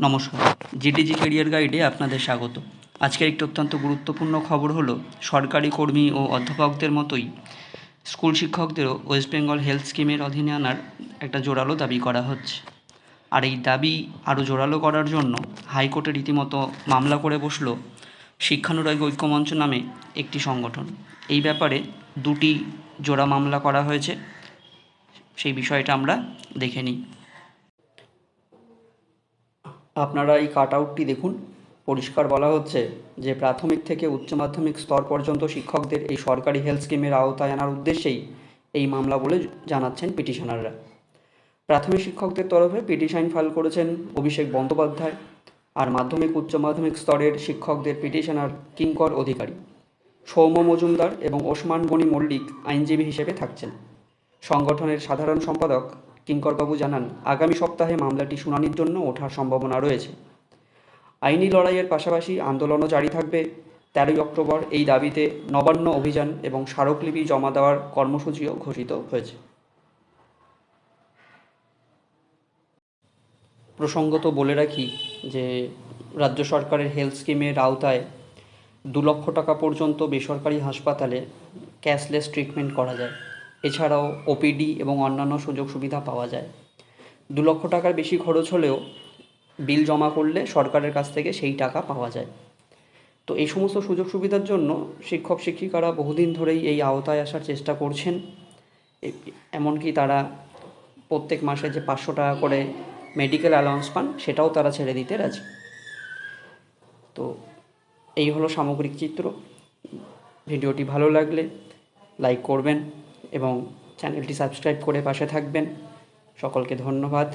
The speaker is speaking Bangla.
নমস্কার। জিটিজি কেরিয়ার গাইডে আপনাদের স্বাগত। আজকের একটি অত্যন্ত গুরুত্বপূর্ণ খবর হলো, সরকারি কর্মী ও অধ্যাপকদের মতোই স্কুল শিক্ষকদেরও ওয়েস্ট বেঙ্গল হেলথ স্কিমের অধীনে আনার একটা জোরালো দাবি করা হচ্ছে। আর এই দাবি আরও জোরালো করার জন্য হাইকোর্টে রীতিমতো মামলা করে বসল শিক্ষানুরাগী ঐক্যমঞ্চ নামে একটি সংগঠন। এই ব্যাপারে দুটি জোড়া মামলা করা হয়েছে। সেই বিষয়টা আমরা দেখে নিই। আপনারা এই কাট আউটটি দেখুন। পরিষ্কার বলা হচ্ছে যে প্রাথমিক থেকে উচ্চ মাধ্যমিক স্তর পর্যন্ত শিক্ষকদের এই সরকারি হেলথ স্কিমের আওতায় আনার উদ্দেশ্যেই এই মামলা বলে জানাচ্ছেন পিটিশনাররা প্রাথমিক শিক্ষকদের তরফে পিটিশন ফাইল করেছেন অভিষেক বন্দ্যোপাধ্যায় আর মাধ্যমিক, উচ্চ মাধ্যমিক স্তরের শিক্ষকদের পিটিশনার কিঙ্কর অধিকারী। সৌম্য মজুমদার এবং ওসমান গনি মল্লিক আইনজীবী হিসেবে থাকছেন। সংগঠনের সাধারণ সম্পাদক কিঙ্করবাবু জানান, আগামী সপ্তাহে মামলাটি শুনানির জন্য ওঠার সম্ভাবনা রয়েছে। আইনি লড়াইয়ের পাশাপাশি আন্দোলনও জারি থাকবে। তেরোই অক্টোবর এই দাবিতে নবান্ন অভিযান এবং স্মারকলিপি জমা দেওয়ার কর্মসূচিও ঘোষিত হয়েছে। প্রসঙ্গত বলে রাখি যে, রাজ্য সরকারের হেলথ স্কিমের আওতায় দু লক্ষ টাকা পর্যন্ত বেসরকারি হাসপাতালে ক্যাশলেস ট্রিটমেন্ট করা যায়। এছাড়াও ওপিডি এবং অন্যান্য সুযোগ সুবিধা পাওয়া যায়। দু লক্ষ টাকার বেশি খরচ হলেও বিল জমা করলে সরকারের কাছ থেকে সেই টাকা পাওয়া যায়। তো এই সমস্ত সুযোগ সুবিধার জন্য শিক্ষক শিক্ষিকারা বহুদিন ধরেই এই আওতায় আসার চেষ্টা করছেন। এমনকি তারা প্রত্যেক মাসে যে পাঁচশো টাকা করে মেডিকেল অ্যালাউন্স পান, সেটাও তারা ছেড়ে দিতে রাজি। তো এই হলো সামগ্রিক চিত্র। ভিডিওটি ভালো লাগলে লাইক করবেন। এবং চ্যানেলটি সাবস্ক্রাইব করে পাশে থাকবেন। সকলকে ধন্যবাদ।